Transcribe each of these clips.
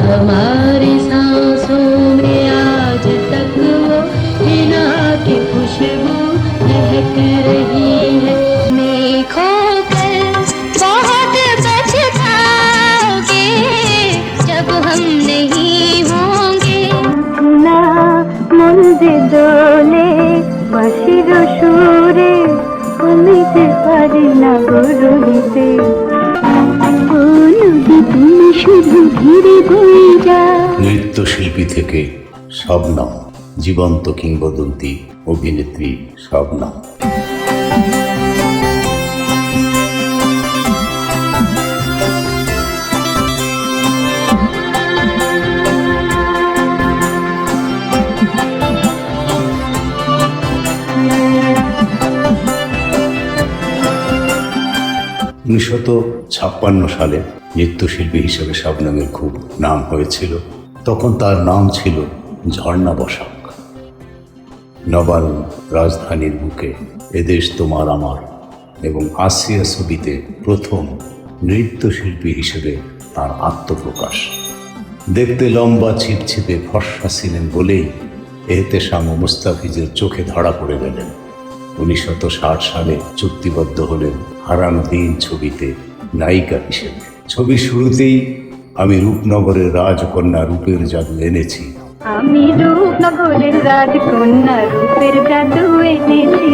हमारी सांसों में आज तक वो हिना की खुशबू महक रही है। मेघों पर बहुत जब हम नहीं होंगे। ना मुंद पर ना गुरु শুধু বয়ে যা নৃত্যশিল্পী থেকে শবনম জীবন্ত কিংবদন্তি অভিনেত্রী শবনম। উনিশশত ছাপ্পান্ন সালে নৃত্যশিল্পী হিসেবে শবনমের খুব নাম হয়েছিল। তখন তার নাম ছিল ঝর্ণা বসাক। নবাল রাজধানীর বুকে এদেশ তোমার আমার এবং আসিয়া ছবিতে প্রথম নৃত্যশিল্পী হিসেবে তার আত্মপ্রকাশ। দেখতে লম্বা ছিপছিপে ফর্সা ছিলেন বলেই এতে শাম মুস্তাফিজের চোখে ধরা পড়ে গেলেন। উনিশশত ষাট সালে চুক্তিবদ্ধ হলেন হারানো দিন ছবিতে নায়িকা হিসেবে। ছবির শুরুতেই আমি রূপনগরের রাজকন্যা রূপের জাদু এনেছি। আমি রূপনগরের রাজকন্যা রূপের জাদু এনেছি।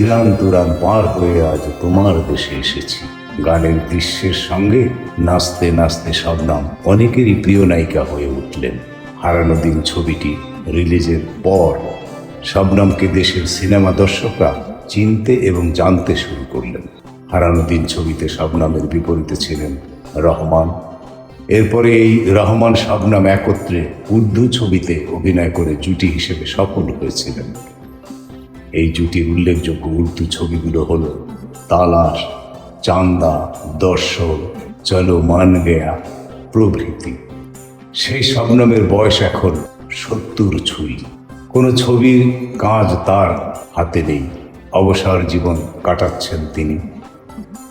ইরান তুরান পার হয়ে আজ তোমার দেশে এসেছি। গানের দৃশ্যের সঙ্গে নাচতে নাচতে শবনম অনেকেরই প্রিয় নায়িকা হয়ে উঠলেন। হারানো দিন ছবিটি রিলিজের পর শবনমকে দেশের সিনেমা দর্শকরা চিনতে এবং জানতে শুরু করলেন। হারানো দিন ছবিতে শবনমের বিপরীতে ছিলেন রহমান। এরপরে এই রহমান শবনম একত্রে উর্দু ছবিতে অভিনয় করে জুটি হিসেবে সফল হয়েছিলেন। এই জুটির উল্লেখযোগ্য উর্দু ছবিগুলো হল তালাশ, চান্দা, দর্শন, চলো মান গেয়া, প্রভৃতি। সেই শবনমের বয়স এখন সত্তর ছুঁই। কোনো ছবির কাজ তার হাতে নেই। অবসর জীবন কাটাচ্ছেন তিনি।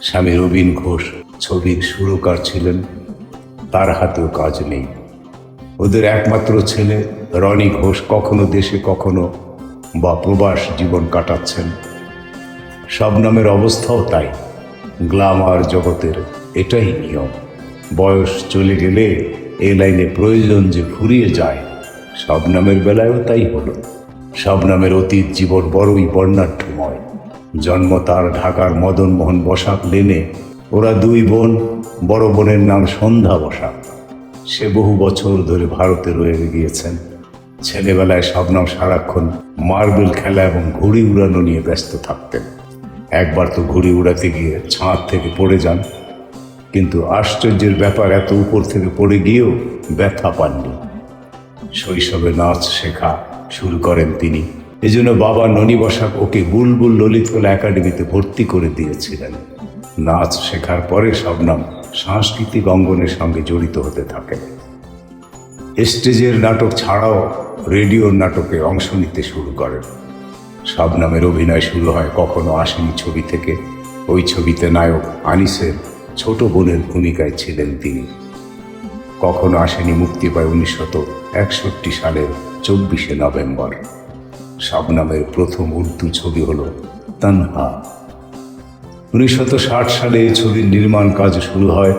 স্বামী রবীন ঘোষ ছবির সুরকার ছিলেন। তার হাতেও কাজ নেই। ওদের একমাত্র ছেলে রনি ঘোষ কখনো দেশে, কখনো বা প্রবাস জীবন কাটাচ্ছেন। শবনমের অবস্থাও তাই। গ্লামার জগতের এটাই নিয়ম। বয়স চলে গেলে এ লাইনে প্রয়োজন যে ফুরিয়ে যায় শবনমের বেলায়ও তাই হলো। শবনমের অতীত জীবন বড়ই বর্ণাঢ্যময়। জন্ম তার ঢাকার মদনমোহন বসাক লেনে। ওরা দুই বোন, বড় বোনের নাম সন্ধ্যা বসাক। সে বহু বছর ধরে ভারতে রয়ে গিয়েছেন। ছেলেবেলায় শবনম সারাক্ষণ মার্বেল খেলা এবং ঘুড়ি উড়ানো নিয়ে ব্যস্ত থাকতেন। একবার তো ঘুড়ি উড়াতে গিয়ে ছাঁদ থেকে পড়ে যান। কিন্তু আশ্চর্যের ব্যাপার, এত উপর থেকে পড়ে গিয়েও ব্যথা পাননি। শৈশবে নাচ শেখা শুরু করেন তিনি। এজন্য বাবা ননী বসাক ওকে বুলবুল ললিতকলা একাডেমিতে ভর্তি করে দিয়েছিলেন। নাচ শেখার পরে শবনম সাংস্কৃতিক অঙ্গনের সঙ্গে জড়িত হতে থাকেন স্টেজের নাটক ছাড়াও রেডিওর নাটকে অংশ নিতে শুরু করেন শবনমের অভিনয় শুরু হয় কখনো আসেনি ছবি থেকে। ওই ছবিতে নায়ক আনিসের ছোট বোনের ভূমিকায় ছিলেন তিনি। কখনো আসেনি মুক্তি পায় উনিশশত একষট্টি সালের চব্বিশে নভেম্বর। শবনমের প্রথম উর্দু ছবি হল তানহা। উনিশশত ষাট সালে এই ছবির নির্মাণ কাজ শুরু হয়।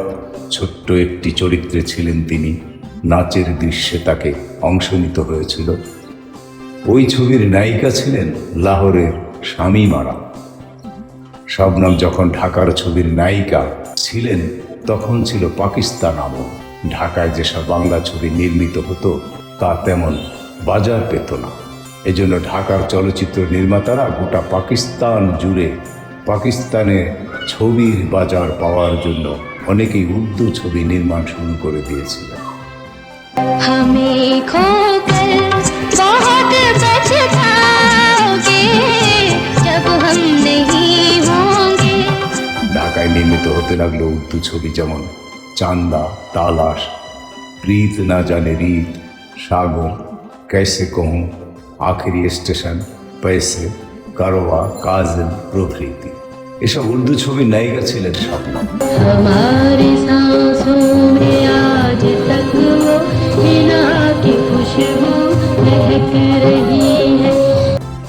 ছোট্ট একটি চরিত্রে ছিলেন তিনি। নাচের দৃশ্যে তাকে অংশ নিতে হয়েছিল। ওই ছবির নায়িকা ছিলেন লাহোরের স্বামী মারা। শবনম যখন ঢাকার ছবির নায়িকা ছিলেন, তখন ছিল পাকিস্তান আমল। ঢাকায় যেসব বাংলা ছবি নির্মিত হতো, তা তেমন বাজার পেত না। এজন্য ঢাকার চলচ্চিত্র নির্মাতারা গোটা পাকিস্তান জুড়ে পাকিস্তানে ছবির বাজার পাওয়ার জন্য অনেকেই উর্দু ছবি নির্মাণ শুরু করে দিয়েছিলেন हमें खोकर बहुत पछताओगे जब हम नहीं होंगे ঢাকায় নির্মিত হতে লাগলো উর্দু ছবি যেমন চান্দা তালাশ প্রীত না জানে রীত সাগর कैसे कहूँ আখেরি স্টেশন পেসে কারোয়া কাজল প্রভৃতি। এসব উর্দু ছবির নায়িকা ছিলেন স্বপ্ন।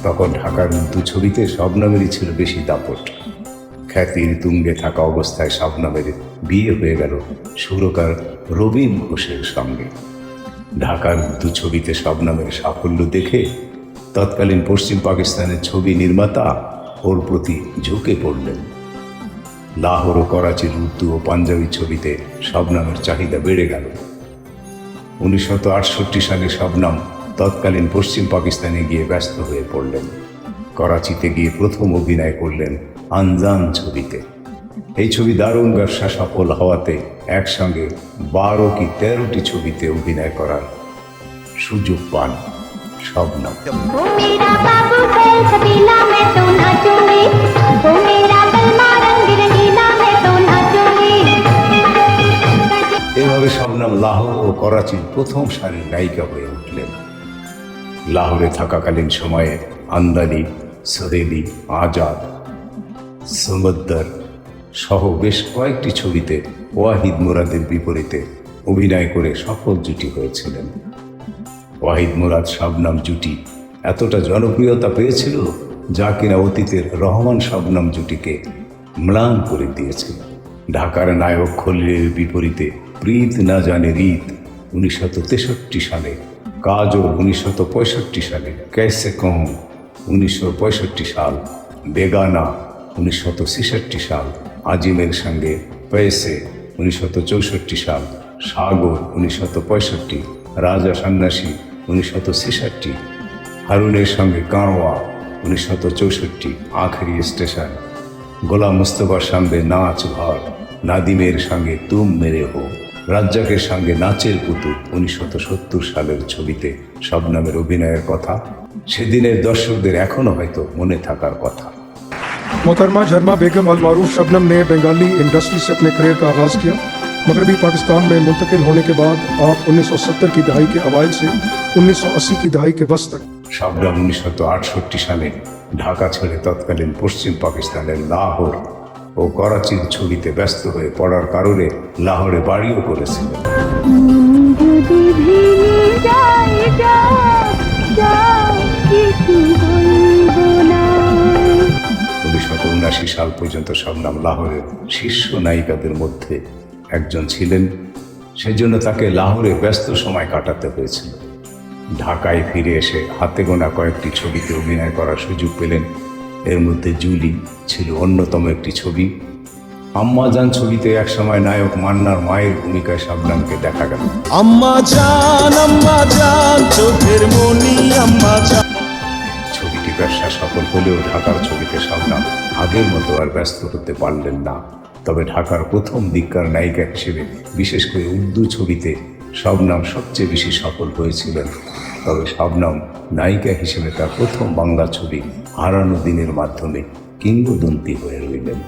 তখন ঢাকার উর্দু ছবিতে স্বপ্নামেরই ছিল বেশি দাপট। খ্যাতির তুঙ্গে থাকা অবস্থায় স্বপ্নামের বিয়ে হয়ে গেল সুরকার রবীন ঘোষের সঙ্গে। ঢাকার উর্দু ছবিতে শবনমের সাফল্য দেখে তৎকালীন পশ্চিম পাকিস্তানের ছবি নির্মাতা ওর প্রতি ঝুঁকে পড়লেন। লাহোর ও করাচির উর্দু ও পাঞ্জাবি ছবিতে শবনমের চাহিদা বেড়ে গেল। উনিশশো আটষট্টি সালে শবনম তৎকালীন পশ্চিম পাকিস্তানে গিয়ে ব্যস্ত হয়ে পড়লেন। করাচিতে গিয়ে প্রথম অভিনয় করলেন আনজান ছবিতে। এই ছবি দারুণ ব্যবসা সফল হওয়াতে একসঙ্গে বারো কি তেরোটি ছবিতে অভিনয় করার সুযোগ পান সব এভাবে শবনাম লাহোর ও করাচির প্রথম সারির নায়িকা হয়ে উঠলেন। লাহোরে থাকাকালীন সময়ে আন্দানি সরেলি আজাদ সমদ্দার সহ বেশ কয়েকটি ছবিতে ওয়াহিদ মুরাদের বিপরীতে অভিনয় করে সফল জুটি হয়েছিলেন। ওয়াহিদ মুরাদ শবনম জুটি এতটা জনপ্রিয়তা পেয়েছিল যা কিনা অতীতের রহমান শবনম জুটিকে ম্লান করে দিয়েছিল। ঢাকার নায়ক খলিলের বিপরীতে প্রীত না জানে রীত উনিশশো তেষট্টি সালে, কাজল উনিশশো পঁয়ষট্টি সালে ক্যাসে কম উনিশশো পঁয়ষট্টি সাল, বেগানা উনিশশো ছেষট্টি সাল আজিমের সঙ্গে পেসে উনিশশো চৌষট্টি সাল, সাগর উনিশশো পঁয়ষট্টি, রাজা সন্ন্যাসী উনিশশো ছেষট্টি, হারুনের সঙ্গে কাঁড়োয়া উনিশশো চৌষট্টি, আখেরি স্টেশন। গোলাম মুস্তফার সঙ্গে নাচ ঘর, নাদিমের সঙ্গে তুম মেরে হো। রাজ্জাকের সঙ্গে নাচের পুতুল উনিশশো সত্তর সালের ছবিতে শবনমের অভিনয়ের কথা। সেদিনের দর্শকদের এখনও হয়তো মনে থাকার কথা। मोहतरमा झरमा बेगम अल मारूफ शबनम ने बंगाली इंडस्ट्री से अपने करियर का आगाज़ किया मगरबी पाकिस्तान में मुंतकिल होने के बाद आप 1970 की दहाई के अवाइल से 1980 की दहाई के बस तक শবনম উনিশশো আটষট্টি সালে ঢাকা ছেড়ে তৎকালীন পশ্চিম পাকিস্তানের লাহোর ও করাচির ছবিতে ব্যস্ত হয়ে পড়ার কারণে লাহোরে বাড়িও করেছিলেন উনিশশো সাল পর্যন্ত শবনম লাহোরের শীর্ষ নায়িকাদের মধ্যে একজন ছিলেন। সেজন্য তাকে লাহোরে ব্যস্ত সময় কাটাতে হয়েছিল। ঢাকায় ফিরে এসে হাতে গোনা কয়েকটি ছবিতে অভিনয় করার সুযোগ পেলেন। এর মধ্যে জুলি ছিল অন্যতম একটি ছবি। আম্মাজান ছবিতে একসময় নায়ক মান্নার মায়ের ভূমিকায় শবনমকে দেখা গেল। আম্মা জান আম্মা জান, চোখের মনি আম্মা জান। ব্যবসা সফল হলেও ঢাকার ছবিতে শবনম আগের মতো আর ব্যস্ত হতে পারলেন না। তবে ঢাকার প্রথম দিককার নায়িকা হিসেবে, বিশেষ করে উর্দু ছবিতে, শবনম সবচেয়ে বেশি সফল হয়েছিলেন। তবে শবনম নায়িকা হিসেবে তার প্রথম বাংলা ছবি হারানো দিনের মাধ্যমে কিংবদন্তি হয়ে রইলেন।